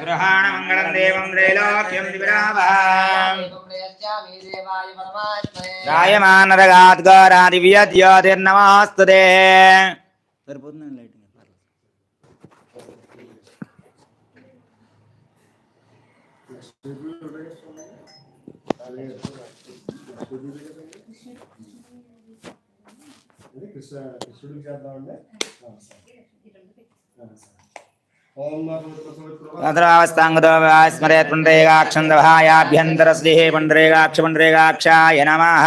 గృహాణమంగళం దేవం త్రైలోక్యం దివిరావహం రాయమానరగాత్ గౌరాదివ్యజ్యోతిర్నమోస్తుతే సరిపోతుందండి లైటింగ్ ఇది కృష్ణ కృష్ణుడికి చేద్దామండి ఆ, సరే. ఆ, సరే. ఓం నమో భగవతే తద్రావస్తాంగతో స్మరేత్ పుండ్రేగాక్షందభాయాభ్యంతరశ్రీः పుండ్రేగాక్ష పుండ్రేగాక్షాయ నమః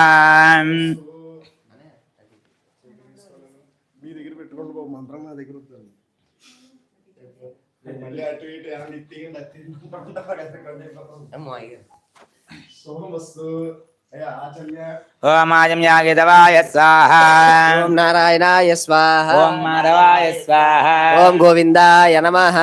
మీ దగ్గర పెట్టుకోండి బాబు మంత్రం నా దగ్గర ओम आज यागे दवाय स्वाहा। ओम नारायणाय स्वाहा। ओम माधवाय स्वाहा। ओम गोविंदाय नमः।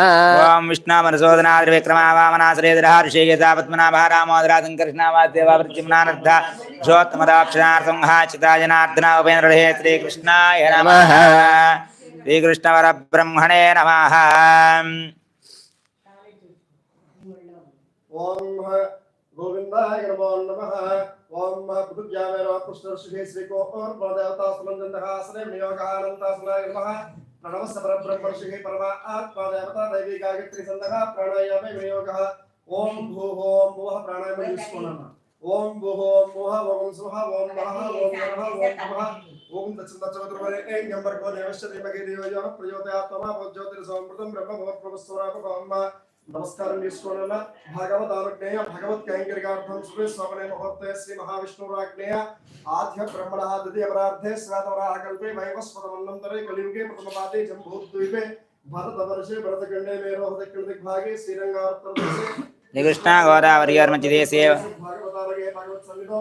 ओम विष्णामनसोदनाद्रिविक्रमावामनाश्रेदहर्षेयतापत्मनाभारामोदराजङ्कर्षणावाद्यवावृत्तिम्नानर्धा श्रोत्मदाक्षणार्थंहाचिता जनार्दना उपेन्द्रहे श्रीकृष्णाय नमः। श्रीकृष्णवरब्रह्मणे नमः। ओम गोविन्दाय नमो नमः। రామోదరా సంకర్షణావాద్యవావృత్తిమ్నానర్థ క్షోత్తమదాక్షిణార్థంహాచితా జనార్దన ఉపేంద్రహే శ్రీకృష్ణాయ నమ శ్రీకృష్ణవర బ్రహ్మణే నమ ఓం గోవిందాయ నమో నమః ఓం పృథువ్యామే నమః పుష్ణర్షిహే శ్రీకోర్ దేవతాసునందః ఆసనే నియోగానంతాసనాయ నమః ప్రణవస్ස పరబ్రహ్మర్షిహే పరమ ఆత్మా దేవతా దైవీ గాయత్రి సందః ప్రాణాయామే వినియోగః ఓం భూః ఓం భువః ప్రాణాయామం తీసుకున్నాను ఓం భూః ఓం భువః ఓం స్వహ ఓం మహః ఓం నమః ఓం నమః ఓం దచ్చందచ్చవద్రువరే ఏం యంబర్గో नमस्कार ईश्वरन भगवद आज्ञेय भगवत कैंकर्गार्थम सुरे श्रवणे मुहूर्ते श्री महाविष्णुराज्ञेय आद्य ब्रह्मण द्वितीयपरार्धे श्रातवराकल्पे वैवस्वतमन्वन्तरे कलियुगे प्रथमपादे जम्बूद्वीपे भरतवर्षे भरतखण्डे मेरोहदकृतिभागे श्रीरङ्गावर्तनदेशे श्रीकृष्णा गोदावरी और मध्य देश भगवत सन्निधौ।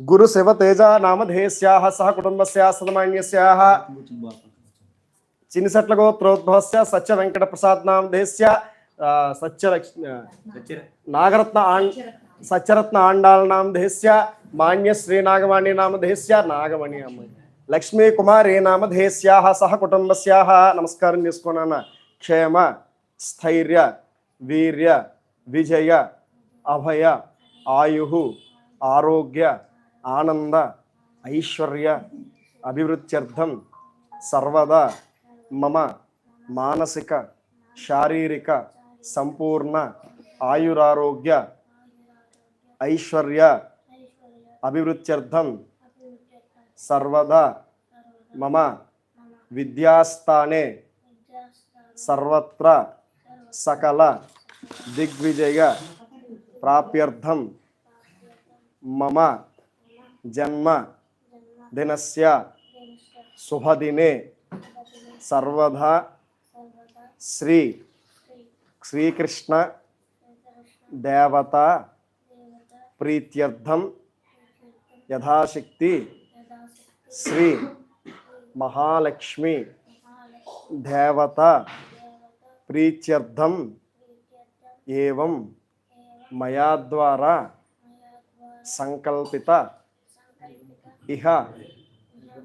గురు శివ తేజ నామధేయస్యాహ సహ కుటుంబస్య సదమాన్యస్యాహ చినిసట్ల గోత్రోద్భవస్య సత్య వెంకట ప్రసాద్ నామధేయస్య సత్య నాగరత్న ఆన్ సత్యరత్న ఆండాళ్ నామధేయస్య మాన్య శ్రీ నాగవాణి నామధేయస్య నాగమణి అమ్మాయి లక్ష్మీ కుమారి నామధేయస్యాహ సహ కుటుంబస్యాహ. నమస్కారం చేసుకున్నాను క్షేమ స్థైర్య వీర్య విజయ అభయ ఆయు ఆరోగ్య ఆనంద ఐశ్వర్య అభివృద్ధ్యర్థం సర్వదా మమ మానసిక శారీరక సంపూర్ణ ఆయురారోగ్య ఐశ్వర్య అభివృద్ధ్యర్థం సర్వదా మమ విద్యాస్థానే సర్వత్ర సకల దిగ్విజయ ప్రాప్యర్థం మమ. జన్మ దినస్య శుభదినే సర్వదా శ్రీ శ్రీకృష్ణ దేవత ప్రీత్యర్థం యథాశక్తి శ్రీ మహాలక్ష్మి దేవత ప్రీత్యర్థం ఏవం మయా ద్వారా సంకల్పిత ఇహ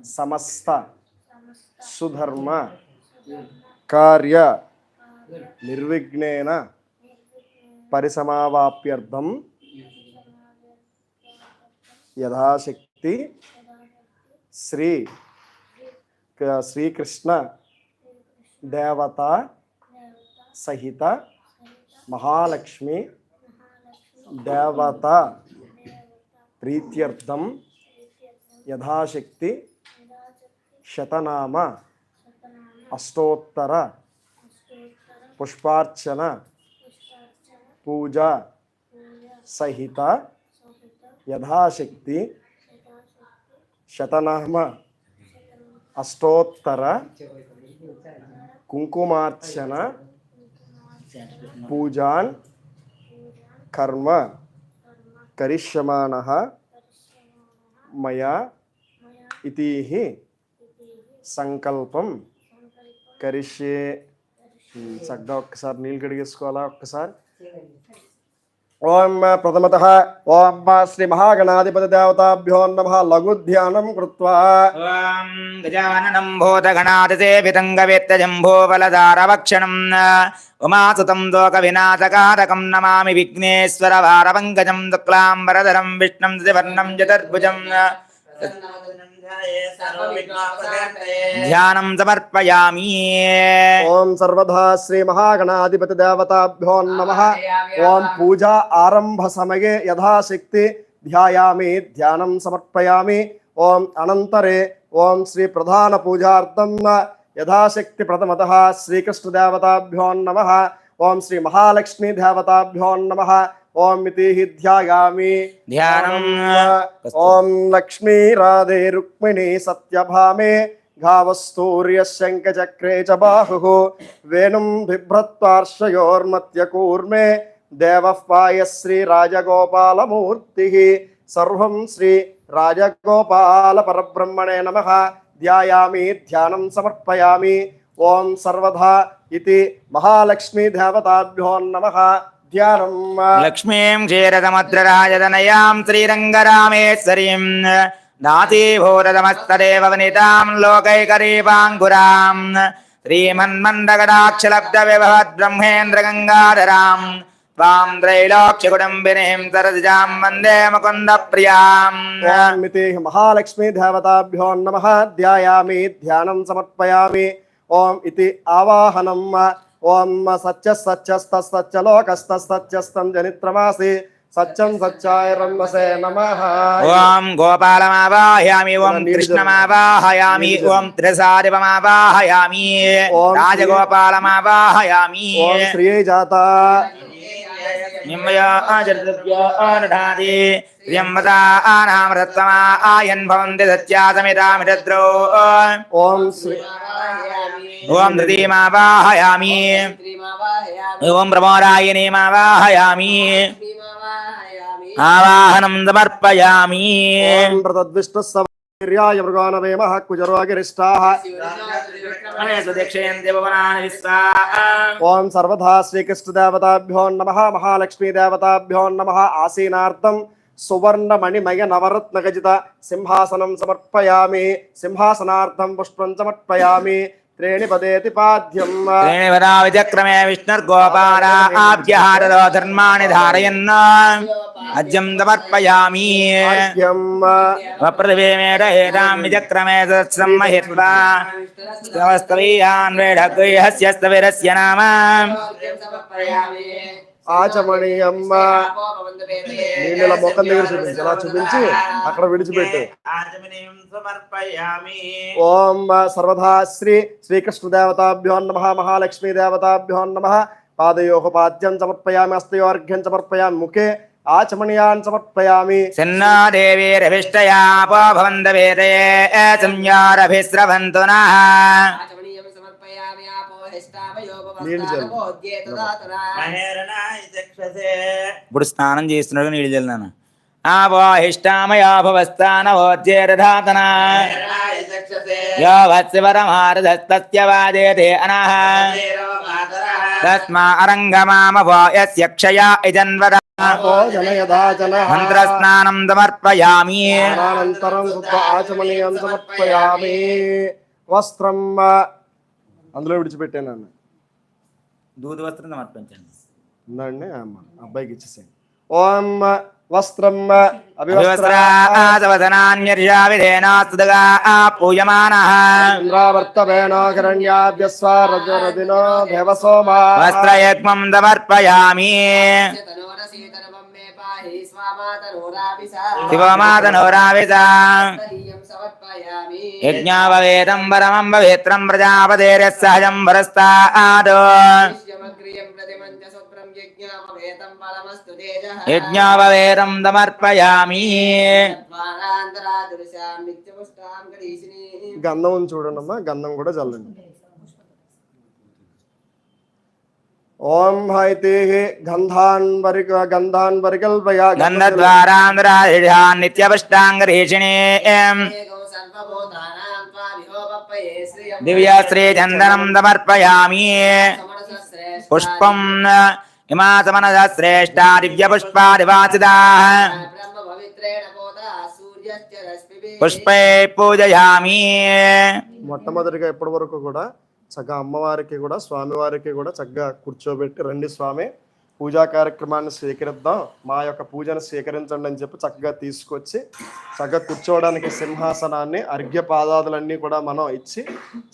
సమస్త సుధర్మ కార్య నిర్విఘ్నేన పరిసమావాప్యర్థం యథాశక్తి శ్రీ శ్రీకృష్ణ దేవత సహిత మహాలక్ష్మి దేవత ప్రీత్యర్థం యథాశక్తి శతనామ అష్టోత్తర పుష్పార్చన పూజ సహిత యథాశక్తి శతనామ అష్టోత్తర కుంకుమార్చన పూజాన్ కర్మ కరిష్యమానः మయా ఇతి సంకల్పం కరిష్యే ఉమ్, చక్కగా ఒక్కసారి నీళ్ళు కడిగేసుకోవాలా ఒక్కసారి ఓం ప్రథమత ఓం శ్రీ మహాగణాధిపతి దేవతాభ్యో నమ లఘు ధ్యానం కృత్వా గజాననం భూతగణాతిసేవితం ఉమాసుతం లోక వినాశకారకం నమామి విఘ్నేశ్వర వారపంకజం దుక్లాంబరధరం విష్ణం త్రివర్ణం చతుర్భుజం ధ్యానం సమర్పయామి ఓం సర్వదా శ్రీ మహాగణాధిపతి దేవతాభ్యో నమ ఓం పూజా ఆరంభ సమయే యథాశక్తి ధ్యాయామి ధ్యానం సమర్పయామి ఓం అనంతరే ఓం శ్రీ ప్రధాన పూజార్థం యథాశక్తి ప్రథమత శ్రీకృష్ణదేవతాభ్యో నమ ఓం శ్రీ మహాలక్ష్మీ దేవతాభ్యో నమ ఓం ఇతి ధ్యాయామి ధ్యానం ఓం లక్ష్మీ రాధే రుక్మిణి సత్యభామే घावस्तूर्यः शङ्खचक्रे च बाहुः वेणुं बिभ्रत्वार्षयोर्मत्यकूर्मे देवः पायः श्रीराजगोपालमूर्तिः सर्वं श्रीराजगोपालपरब्रह्मणे नमः ध्यायामि ध्यानं समर्पयामि ॐ सर्वधा इति महालक्ष्मीदेवताभ्यो नमः ध्यानं లక్ష్మీం క్షీరసముద్రరాజదనయాం శ్రీరంగరామేశ్వరీం నాతీభూతమస్తదేవ వనితాం లోకైకరీపాంకురాం శ్రీమన్మండగడాక్షలబ్ధ విభవద్ బ్రహ్మేంద్ర గంగాధరాం త్వాం త్రైలోక్యకుటుంబినీం సరసిజాం వందే ముకుంద ప్రియాం ఓం ఇతి మహాలక్ష్మీదేవతాభ్యో నమః ధ్యాయామి ధ్యానం సమర్పయామి ఓం సత్య సత్యస్తస్సత్య లోకస్తస్సత్యస్తం జనిత్రమాసి. సత్యం సత్యాయ రమ్మసే నమః. ఓం గోపాలమావాహయామి ఓం కృష్ణమావాహయామి ఓం త్రిసారిపమావాహయామి రాజగోపాలమావాహయామి ఓం శ్రీ జాత నిమ్మయా ఆచరితవ్యో ఆనామృతమా ఆయన్ భవంతి సత్యాసమితామితద్రో ఓం ఓం ధృతీమావాహయామి ఓం ప్రమోరాయణీమావాహయామి ఆవాహనం సమర్పయామి ఓం ప్రతద్విష్ణు సౌర్యాయ మృగానవేమః కుజరోగిరిష్టాః సుదీక్షయంతి భువనాని విశ్వా ఓం సర్వదా శ్రీకృష్ణదేవతాభ్యో నమ మహాలక్ష్మీదేవతాభ్యో నమ ఆసీనార్థం సువర్ణమణిమయ నవరత్న గజిత సింహాసనం సమర్పయామి సింహాసనార్థం పుష్పం సమర్పయామి త్రేణి పదేతి పాద్యం శ్రేణివరా విచక్రమే విష్ణుర్గోపాలా ఆభ్యహారదో ధర్మాణి ధారయన్ అద్యం సమర్పయామి విచక్రమే స్తవస్తవీయాన్ వేఢగ్హస్యస్తవిరస్య నామ ఆచమణీయం నీళ్ళ మొక్కల దగ్గర చూపించి అలా చూపించి అక్కడ విడిచిపెట్టు. ఓం సర్వదా శ్రీ శ్రీకృష్ణదేవతాభ్యో నమ మహాలక్ష్మీదేవతాభ్యో నమ. పాదయో పాద్యం సమర్పయామి హస్తయోర్ఘ్యం సమర్పయామి ముఖే ఆచమణీయాన్ సమర్పయామి. సిన్నా దేవీరభిష్టయాపో భవంతవేదయే ఇప్పుడు స్నానం చేస్తున్నాడు నీళ్ళు చల్లినాను ఆపోహిష్టామయో భవస్థానవోజ్యేరధాతన యో వత్సివరమారధస్తస్య వాదేతే అనః తస్మా అరంగమామవో యస్య క్షయ ఇజన్వర భోజనయదా జన మంత్రస్నానం సమర్పయామి. అనంతరం శుద్ధ ఆచమనీయం సమర్పయామి. వస్త్రం అందులో విడిచిపెట్టాను అన్న. దూది వస్త్రం సమర్పించండి ఉందండి? అమ్మ అబ్బాయికి ఇచ్చేసాను ఓం పూయమానః ఇంద్రావర్తవేనోకరణ్యాభ్యస్వారజరదినో దేవసోమా వస్త్రయజ్ఞం సమర్పయామి. యజ్ఞాపవేదం పరమం పవిత్రం ప్రజాపతేర్య సహజం వరస్తాద్ యజ్ఞాపవేదం సమర్పయామి గంధం చూడండి అమ్మా గంధం కూడా చల్లండి ఓం హైతే గంధాన్ వరిక గంధాన్ వరికల్పయ గంధద్వారాంధ్రాధిషాన్ నిత్యపుష్టాంగరీషిణే దివ్యశ్రీ చందనం సమర్పయామి పుష్పం ఇమాసమనద శ్రేష్ట దివ్య పుష్పాదివాసితా పుష్పై పూజయామి. మొట్టమొదటిగా ఇప్పటి వరకు కూడా చక్కగా అమ్మవారికి కూడా స్వామివారికి కూడా చక్కగా కూర్చోబెట్టి రండి స్వామి పూజా కార్యక్రమాన్ని స్వీకరిద్దాం మా యొక్క పూజను స్వీకరించండి అని చెప్పి చక్కగా తీసుకొచ్చి చక్కగా కూర్చోవడానికి సింహాసనాన్ని అర్ఘ్య పాదాదులన్నీ కూడా మనం ఇచ్చి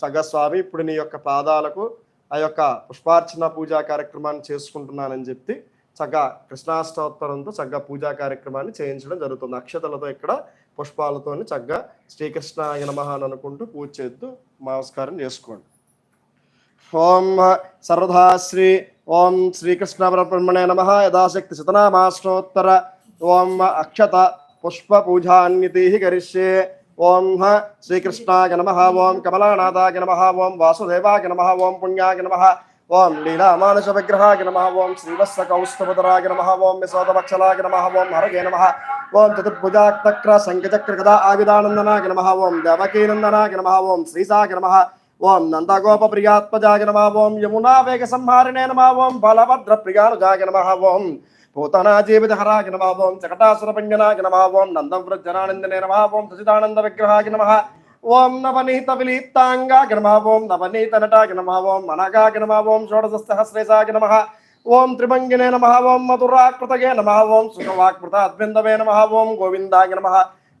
చక్కగా స్వామి ఇప్పుడు నీ యొక్క పాదాలకు ఆ యొక్క పుష్పార్చన పూజా కార్యక్రమాన్ని చేసుకుంటున్నానని చెప్పి చక్కగా కృష్ణాష్టోత్తరంతో చక్కగా పూజా కార్యక్రమాన్ని చేయించడం జరుగుతుంది. అక్షతలతో ఇక్కడ పుష్పాలతోని చక్కగా శ్రీకృష్ణ నమహాన్ అనుకుంటూ పూజ చేస్తూ నమస్కారం చేసుకోండి. ఓం సర్వదా శ్రీ ఓం శ్రీకృష్ణ పరబ్రహ్మణే నమ యథాశక్తి శతనామాష్టోత్తర ఓం అక్షత పుష్ప పూజాన్యతి కరిష్యే ఓం శ్రీకృష్ణాయ నమ ఓం కమలానాథాయ నమ ఓం వాసుదేవాయ నమ ఓం పుణ్యాయ నమ ఓం లీలామానస విగ్రహాయ నమ ఓం శ్రీవత్స కౌస్తవతరాయ నమ ఓం యశోదవక్షలాయ నమ ఓం హరగే నమ ఓం చతుర్భుజాక్తక్ర శంఖచక్ర గదా ఆవిదానందనాయ నమ ఓం దేవకీనందనాయ నమ ఓం శ్రీసాయ నమ ఓం నందగోప ప్రియాత్మజాయ నమ ఓం యమునా వేగ సంహారిణే నమ ఓం బలభద్ర ప్రియానుజాయ నమ ఓం భూతనా జీవిత హరాయ నమ ఓం చకటాసుర పంజనాయ నమ ఓం నందం నమ ఓం సచిదానంద విగ్రహాయ నమ ఓం నవనీత విలీప్తాంగాయ నమ ఓం నవనీత నటాయ నమ ఓం అనగాయ నమ ఓం షోడశ నమ ఓం త్రిభంగినే నమ ఓం మధురాకృతగే నమ ఓం సుఖవాకృత అద్విందవే నమ ఓం గోవిందాయ నమ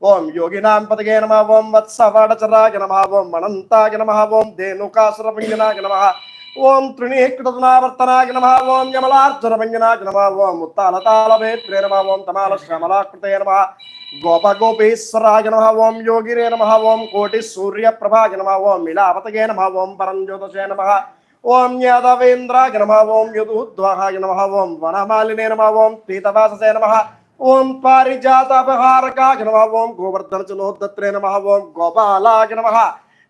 ఓం యోగినాం పదగే నమ ఓం వత్సవాడచరాయ నమ ఓం అనంతాయ నమ ఓం ధేనుకాసురభంజనాయ నమ ఓం తృణీకృతనావర్తనాయ నమ ఓం యమలార్జునభంజనాయ నమ ఓం ఉత్తాలతాళవేత్రే నమ ఓం తమాల శ్రమలాకృతే నమ గోపగోపీశ్వరాయ నమ ఓం యోగిరే నమ ఓం కోటి సూర్యప్రభాయ నమ ఓం మిలాపతగే నమ ఓం పరంజ్యోతసే నమ ఓం యాదవేంద్రాయ నమ ఓం యదుద్వాహాయ నమ ఓం వనమాలినే నమ ఓం పీతవాససే నమ ఓం పారిజాతపహారకాయ నమ ఓం గోవర్ధన చలోద్దత్రే నమ. ఓం గోపాలాయ నమ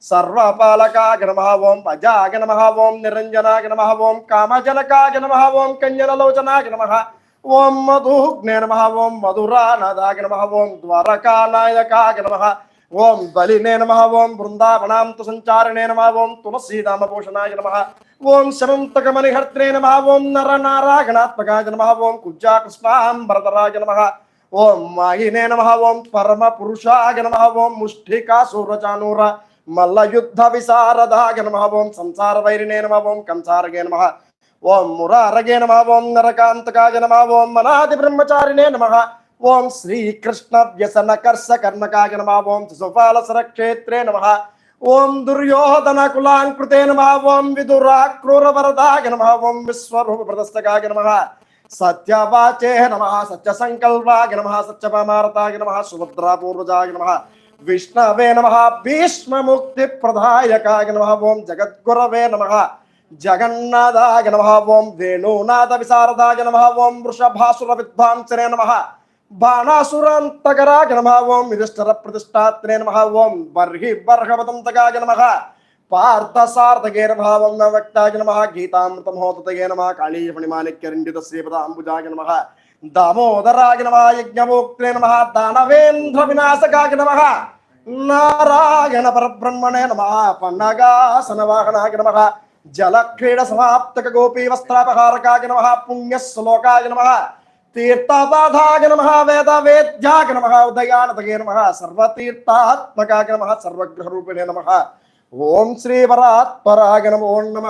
సర్వపాలకాయ నమ ఓం అజాయ నమ ఓం నిరంజనాయ నమ ఓం కామజనకాయ నమ ఓం కంజనలోచనాయ నమ ఓం మధుగ్నే నమ. ఓం మధురానాదాయ నమ ఓం ద్వారకానాయకాయ నమ ఓం బలినే నమ. ఓం బృందావనాంత సంచారిణే నమ. ఓం తులసీనామభూషణాయ నమ. ఓం శమంతకమణిహర్త్రే నమ ఓం నర నారాయణాత్మకాయ నమ ఓం కుజాకృష్ణాంబరధరాయ నమ ఓం మాయినే నమ ఓం పరమ పురుషాయ నమ ఓం ముష్ఠికా ముష్ఠికాసూరచానూర మల్లయుద్ధ విశారదాయ నమ ఓం సంసార వైరినే నమ ఓం కంసారగే నమ ఓం మురారగే నమ ఓం నరకాంతకాయ నమ ఓం మనాది బ్రహ్మచారిణే నమ ఓం శ్రీకృష్ణ వ్యసన కర్ష కర్ణకాయ నమ ఓం సుఫాల సరక్షేత్రే నమ ఓం దుర్యోధన కులాంకృతే నమ ఓం విదురా క్రూర వరదాగ నమ. ఓం విశ్వరూప ప్రదస్తకాయ నమ. సత్యవాచే నమ. సత్య సంకల్పాగ నమ. సత్యపామారతాయ నమ. సుభద్రా పూర్వజాయ నమ. విష్ణవే నమ. భీష్మముక్తి ముక్తి నమ. ఓం జగద్గురవే నమ. జగన్నాథాగ నమ. ఓం వేణునాథ విశారదాగ నమ. ఓం వృషభాసుర విద్వాంసరే నమ. బాణాసురాంతకరాయ నమ ఓం యుధిష్ఠర ప్రతిష్టాత్రే నమ ఓం బర్హి బర్హవతం బర్హవదంతకాయ నమ పార్థ సార్థకే నమ ఓం నవక్తాయ నమ గీతామృతమహోదతయే నమ కాళీయమణిమాణిక్యరండిత శ్రీపదాంబుజాయ నమ దామోదరాయ నమ యజ్ఞమోక్తే నమ దానవేంద్ర వినాశకాయ నమ నారాయణ పరబ్రహ్మణే నమ పన్నగాసన వాహనాయ నమ జలక్రీడ సమాప్తక గోపీ వస్త్రాపహారకాయ నమ పుణ్యశ్లోకాయ నమ తీర్థపాదాయ నమ వేద వేద్యాయ నమ ఉదయానతగే నమ సర్వతీర్థాత్మకాయ నమ సర్వగ్రహరూపిణే నమ ఓం శ్రీ వరాత్పరాయ నమో నమ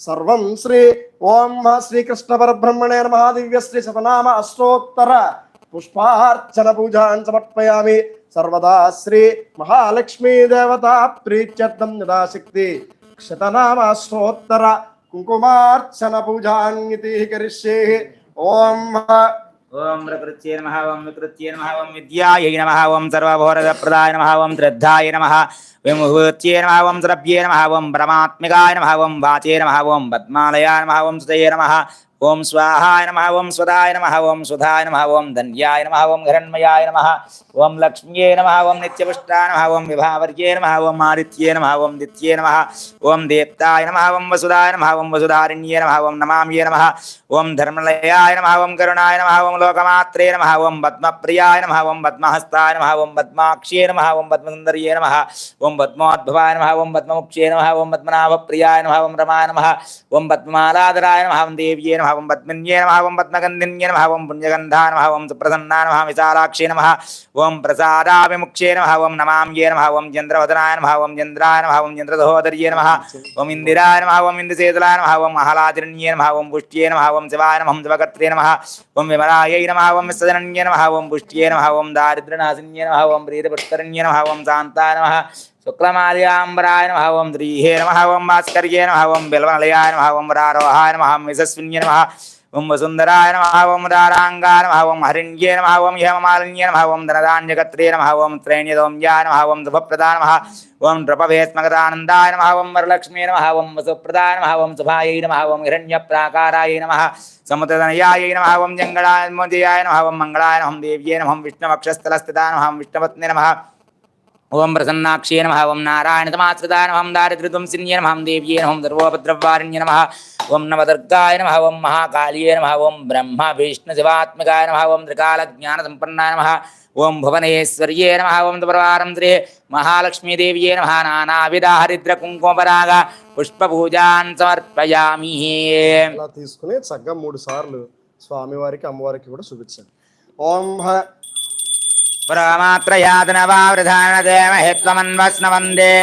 సర్వం శ్రీ ఓం శ్రీకృష్ణ పరబ్రహ్మణే నమ దివ్య శ్రీ శతనామ అష్టోత్తర పుష్పార్చన పూజాన్ సమర్పయామి సర్వదా శ్రీ మహాలక్ష్మీ దేవతా ప్రీత్యర్థం యథాశక్తి శతనామ ఓం ఓం ప్రకృత్యే నమ ఓం వికృత్యే నమ ఓం విద్యాయై నమ ఓం సర్వభోరదప్రదాయ నమ ఓం శ్రద్ధాయ నమ విముహూర్త్యే నమ ఓం సరభ్యే నమ ఓం పరమాత్మికాయ నమ ఓం వాచే నమ ఓం పద్మాలయాయ నమ ఓం సుతయే నమ ఓం స్వాహాయ నమ ఓం స్వదాయ నమ ఓం సుధాయ నమ ఓం ధన్యాయ నమ ఓం హిరణ్మయాయ నమ ఓం లక్ష్మ్యే నమ ఓం నిత్యపుష్టాయ నమ ఓం విభావర్యే నమ ఓం ఆదిత్యే నమ ఓం దిత్యే నమ ఓం దేప్తాయ నమ ఓం వసుదాయ నమ ఓం వసుధారిణ్యే నమ ఓం నమామ్యే నమ ఓం ధర్మలయాయ నమ ఓం కరుణాయ నమ ఓం లోకమాత్రే నమ ఓం పద్మప్రియాయ నమ ఓం పద్మహస్తాయ నమ ఓం పద్మాక్ష్యే నమ ఓం పద్మసుందర్యే నమ ఓం పద్మోద్భవాయ నమ ఓం పద్మముక్షే నమ ఓం పద్మనాభప్రియాయ నమ ఓం రమాయ నమ ఓం పద్మమాలాధరాయ నమ ఓం దేవ్యే నమ ఓం పద్మిన్యే నమ ఓం పద్మగంధిన్యే నమ ఓం పుణ్యగంధా నమ ఓం సుప్రసన్నా నమ విశాలాక్షే నమ ఓం ప్రసాదాభిముక్షే నమ ఓం నమామ్యే నమ ఓం చంద్రవదనాయ నమ ఓం చంద్రాయ నమ ఓం చంద్రదహోదర్యే నమ ఓం ఇందిరాయ నమ ఓం ఇందుసేతులాయ నమ ఓం మహలాదిరణ్యే నమ ఓం పుష్ట్యే నమ ఓం శివాయ నమ ఓం శివకర్త్రే నమ ఓం విమలాయై నమ ఓం విశ్వజనన్యే నమ ఓం పుష్ట్యే నమ ఓం దారిద్రనాశిన్యే నమ ఓం ప్రీతపుష్కరణ్యే నమ ఓం శాంతాయ నమ శుక్లమాల్యాంబరాయ నమ ఓం శ్రీహే నమ ఓం భాస్కర్యే నమ ఓం బిల్వనలయాయ నమ ఓం రారోహాయ నమ ఓం యశస్విన్యే నమ ఓం వసుంధరాయ నమ ఓం రారాంగాయ నమ ఓం హరిణ్యే నమ ఓం హేమమాలిన్యే నమ ఓం ధనధాన్యకత్రే నమ ఓం త్రైణ్యదోమ్యాయ నమ ఓం శుభప్రదా నమ ఓం నృపభేస్మగదానందాయ నమ ఓం వరలక్ష్మీ నమ ఓం వసుప్రదాయ నమ ఓం శుభాయై నమ ఓం హిరణ్యప్రాకారాయ నమ సముద్రతనయాయ నమ ఓం జంగళాయ నమ ఓం మంగళాయ నమ దేవ్యే నమ విష్ణువక్షస్థలస్థితాయ నమ విష్ణుపత్ని నమ ఓం ప్రసన్నాక్షే నమ ఓం నారాయణతమాశ్రితాయ నమ దారిద్ర్యధ్వంసిన్యే నమ దేవ్యే నమం సర్వోపద్రవారిణ్య నమ ఓం నవదుర్గాయ నమ ఓం మహాకాళీయ నమ ఓం బ్రహ్మ విష్ణు శివాత్మకాయ నమ ఓం త్రికాల జ్ఞాన సంపన్నాయ నమ ఓం భువనేశ్వర్యే నమ ఓం దుపరవారం శ్రీ మహాలక్ష్మీదేవ్యే నమ నానావిధ హరిద్ర కుంకుమపరాగ పుష్పపూజాన్ సమర్పయామి తీసుకుని చక్కగా మూడు సార్లు స్వామివారికి అమ్మవారికి కూడా చూపించండి ఓం పురమాత్రయాతనవావృధానదేమహేత్వమన్వస్నవందే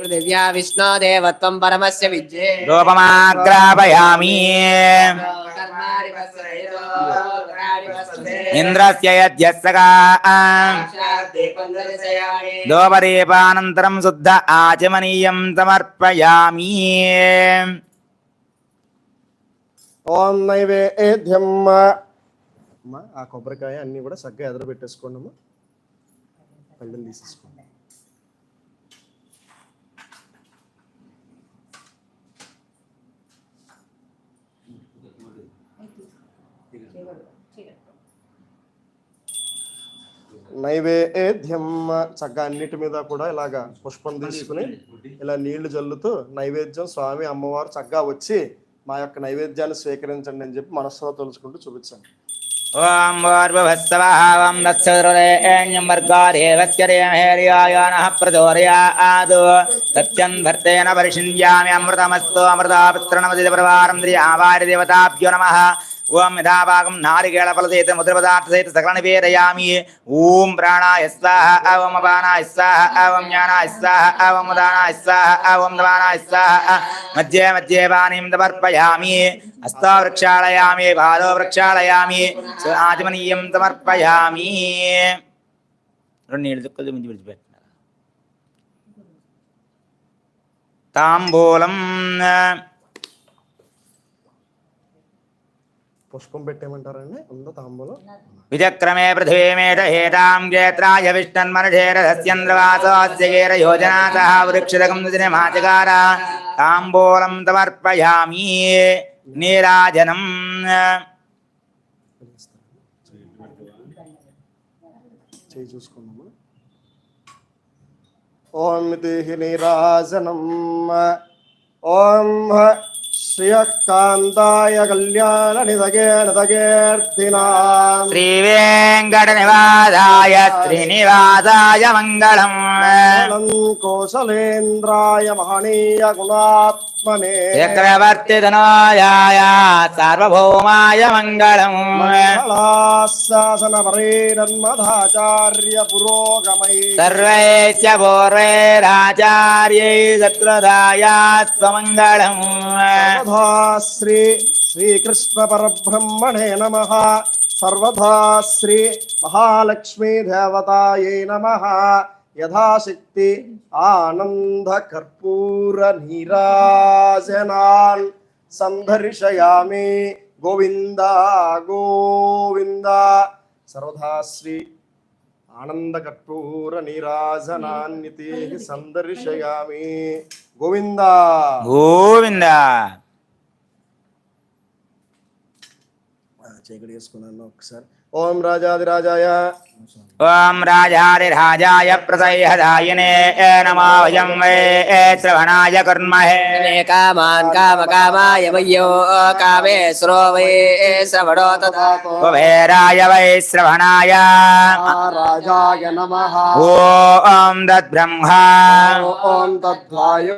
పృథివ్యా విష్ణో దేవత్వం పరమస్య విద్యే. రూపమాగ్రాపయామి ఇంద్రస్య యజ్ఞస్సగా దోపదీపానంతరం శుద్ధ ఆచమనీయం సమర్పయామి. ఓం నైవేద్యం అమ్మా ఆ కొబ్బరికాయ అన్ని కూడా చక్కగా ఎదురు పెట్టేసుకోండి అమ్మా పళ్ళని తీసేసుకోండి నైవేద్యం చక్కగా అన్నిటి మీద కూడా ఇలాగా పుష్పం తీసుకుని ఇలా నీళ్ళు జల్లుతూ నైవేద్యం స్వామి అమ్మవారు చక్కగా వచ్చి మా యొక్క నైవేద్యాన్ని స్వీకరించండి అని చెప్పి మనస్సులో తలుచుకుంటూ చూపించండి ఓం భూర్భువస్సవः ఓం దత్సరురేణ్యం వర్గారేవత్యరేమేర్యాయానः ప్రచోదయాదు సత్యం భర్తేన పరిషింయామి అమృతమస్తు అమృతాపుత్రణమది ప్రవారం శ్రీ ఆవారి దేవతాభ్యో నమః ఓం యథాభాగం నారికేళ ఫలసహిత ముద్రపదార్థ సహిత సకల నివేదయామి ఓం ప్రాణాయ స్వాహ ఓం అపానాయ స్వాహ ఓం జ్ఞానాయ స్వాహ ఓం ఉదానాయ స్వాహ ఓం దవానాయ స్వాహ. మధ్యే మధ్యే వాణీం సమర్పయామి. హస్తా వృక్షాళయామి పాదో వృక్షాళయామి ఆచమనీయం సమర్పయామి. రెండు నీళ్ళు దుక్కలు ముందు విడిచిపెట్టినారు. తాంబూలం పుష్పం పెట్టేయమంటారండి? ఉందా తాంబూలం? విచక్రమే పృథివీమేట హేతాం క్షేత్రాయ విష్ణన్మనుషేరస్యంద్రవాసోస్యగేర యోజనాతః వృక్షదకం మాచకార. తాంబూలం సమర్పయామి నీరాజనం. చేయి చూసుకుందామా? ఓం దేహి నీరాజనం. ఓం శ్రియకాంతాయ కళ్యాణ నిదగే నిదగేర్ధినా శ్రీ వెంకట నివాసాయ శ్రీనివాసాయ మంగళం. కోశలేంద్రాయ మహనీయ గుణాత్మనే. చక్రవర్తి ధనాయ సార్వభౌమాయ మంగళం. మంగళాశాసన పరేరన్మధాచార్య పురోగమై సర్వైశ్చ పూర్వైరాచార్యై సత్రదాయ స్వమంగళం. సర్వదా శ్రీ శ్రీకృష్ణ పరబ్రహ్మణే నమ. సర్వదా శ్రీ మహాలక్ష్మీ దేవతాయై నమ. యథాశక్తి ఆనంద కర్పూర నీరాజనాన్. సంధర్షయామి గోవింద గోవింద. సర్వదా శ్రీ ఆనంద కర్పూర నీరాజనాన్నితి సందర్శయామి గోవింద. గోవింద. చీకటి వేసుకున్నాను ఒకసారి ఓం రాజాదిరాజాయ ఓం రాజాదిరాజాయ ప్రసహదాయనే నమో వయం వే శ్రవణాయ కుర్మహే కామాన్ కామకామాయ వయ్యో కామేశ్వరో వై శ్రవణో తథా కుబేరాయ వై శ్రవణాయ రాజాయ నమ ఓం దద్బ్రహ్మా ఓం తద్వాయు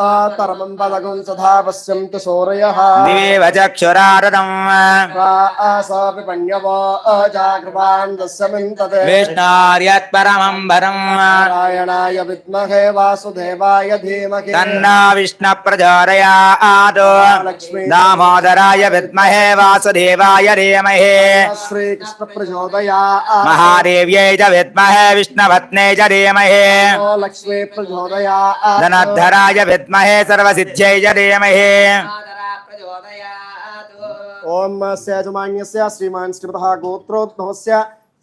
आतरमम्बलगुं विद्महे वासुदेवाय धीमहि। तन्ना दामोदराय विद्महे वासुदेवाय धीमहे। श्रीकृष्णप्रचोदयात्। महादेव्यै च विद्महे विष्णुपत्ने च धीमहे। लक्ष्मी प्रचोदया धनधराय विद्महे ధనద్ధరాయ విద్మహే సర్వసిద్ధ్యై చ ధీమహి ఓం యజమాన్యస్య శ్రీమాన్ శ్రీమత గోత్రోద్భవస్య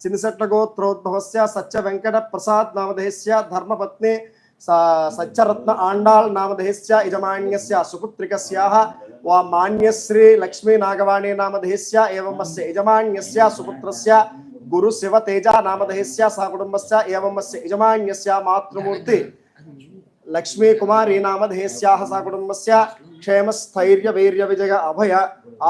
చినిసట్ల గోత్రోద్భవస్య సత్య వెంకట ప్రసాద్ నామధేయస్య ధర్మపత్ని స- సత్యరత్న ఆండాళ్ నామధేయస్య యజమాన్యస్య సుపుత్రికస్యాః వా మాన్యశ్రీ లక్ష్మీ నాగవాణి నామధేయస్య ఏవం అస్య యజమాన్యస్య సుపుత్రస్య గురు శివ లక్ష్మీ కుమారి నామధేయస్యాహ సా కుటుంబస్య క్షేమ స్థైర్య వీర్య విజయ అభయ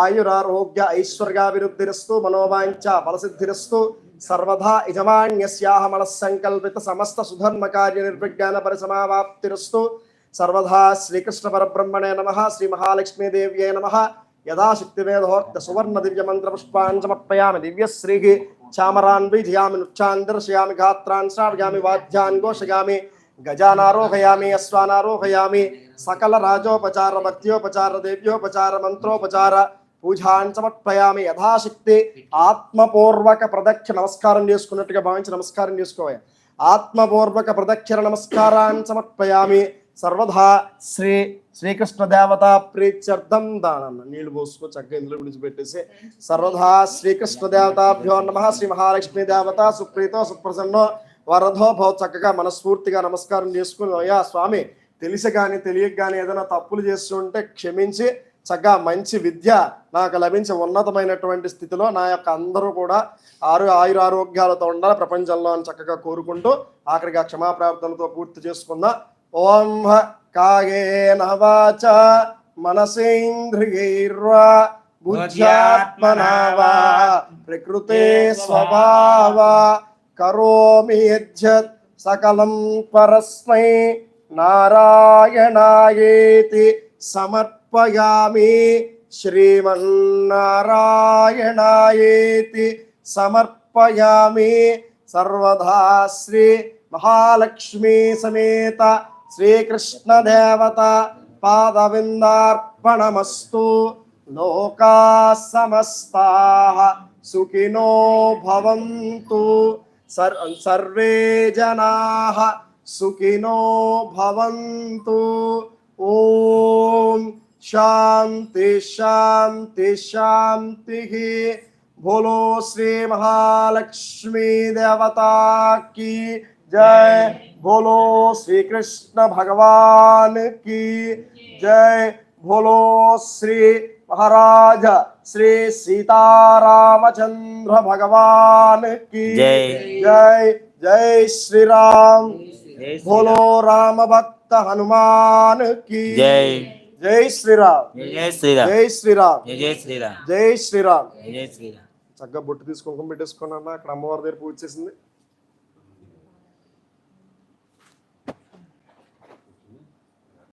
ఆయురారోగ్య ఐశ్వర్యాభివృద్ధిరస్తు మనోవాంఛ ఫలసిద్ధిరస్తు సర్వదా యజమాన్యస్యాహ మనస్సంకల్పిత సమస్త సుధర్మ కార్య నిర్విజ్ఞాన పరిసమావాప్తిరస్తు సర్వదా శ్రీకృష్ణ పరబ్రహ్మణే నమ శ్రీ మహాలక్ష్మీదేవ్యే నమ యథాశక్తివేదోక్త సువర్ణ దివ్య మంత్ర పుష్పాన్ సమర్పయామి దివ్యశ్రీః చామరాన్ విజయామి నుచ్చాన్ దర్శయామి గాత్రాన్ శ్రావయామి వాద్యాన్ ఘోషయామి గజానారోహయామి అశ్వానారోహయామి సకల రాజోపచార భక్త్యోపచార దేవ్యోపచార మంత్రోపచార పూజాన్ సమర్పయామి యథాశక్తి ఆత్మపూర్వక ప్రదక్ష నమస్కారం చేసుకున్నట్టుగా భావించి నమస్కారం చేసుకోవాలి ఆత్మపూర్వక ప్రదక్షిణ నమస్కారాన్ సమర్పయామి సర్వదా శ్రీ శ్రీకృష్ణ దేవత ప్రీత్యర్థం దానన్న నీళ్ళు పోసుకో చక్కగా ఇందులో విడిచిపెట్టేసి సర్వదా శ్రీకృష్ణ దేవతాభ్యో నమ శ్రీ మహాలక్ష్మి దేవత సుప్రీతో సుప్రసన్నో వరదో భవ చక్కగా మనస్ఫూర్తిగా నమస్కారం చేసుకుని అయ్యా స్వామి తెలిసి కానీ తెలియక కానీ ఏదైనా తప్పులు చేస్తుంటే క్షమించి చక్కగా మంచి విద్య నాకు లభించే ఉన్నతమైనటువంటి స్థితిలో నా యొక్క అందరూ కూడా ఆరు ఆయుర ఆరోగ్యాలతో ఉండాలి ప్రపంచంలో అని చక్కగా కోరుకుంటూ ఆఖరిగా క్షమాప్రార్థనతో పూర్తి చేసుకున్న ఓం హ నవాచ వాచ మనసేంద్రియైర్వా బుద్ధ్యాత్మనా ప్రకృతే స్వభావ కరోమి యజ్జత్ సకలం పరస్మై నారాయణాయేతి సమర్పయామి శ్రీమన్నారాయణాయేతి సమర్పయామి సర్వదా శ్రీ మహాలక్ష్మీ సమేత శ్రీకృష్ణ దేవత పాదవిందార్పణమస్తు లోకా సమస్తా సుఖినో భవంతు सर, सर्वे जनाः सुखिनो भवन्तु। ॐ शान्ति शान्ति, शान्तिः। भोलो श्री महालक्ष्मी देवता की जय। भोलो श्री कृष्ण भगवान की जय। भोलो श्री महाराज శ్రీ సీతారామచంద్ర భగవాన్కి జై. జై. జై శ్రీరామ్. బోలో రామ భక్త హనుమాన్కి జై. జై శ్రీరామ్. జై శ్రీరామ్. జై శ్రీరామ్. జై శ్రీరామ్. జై శ్రీరామ్. జై శ్రీరామ్. చక్కగా బొట్టు తీసుకుంకం పెట్టేసుకున్నా అక్కడ అమ్మవారి దగ్గర పూజ చేసింది.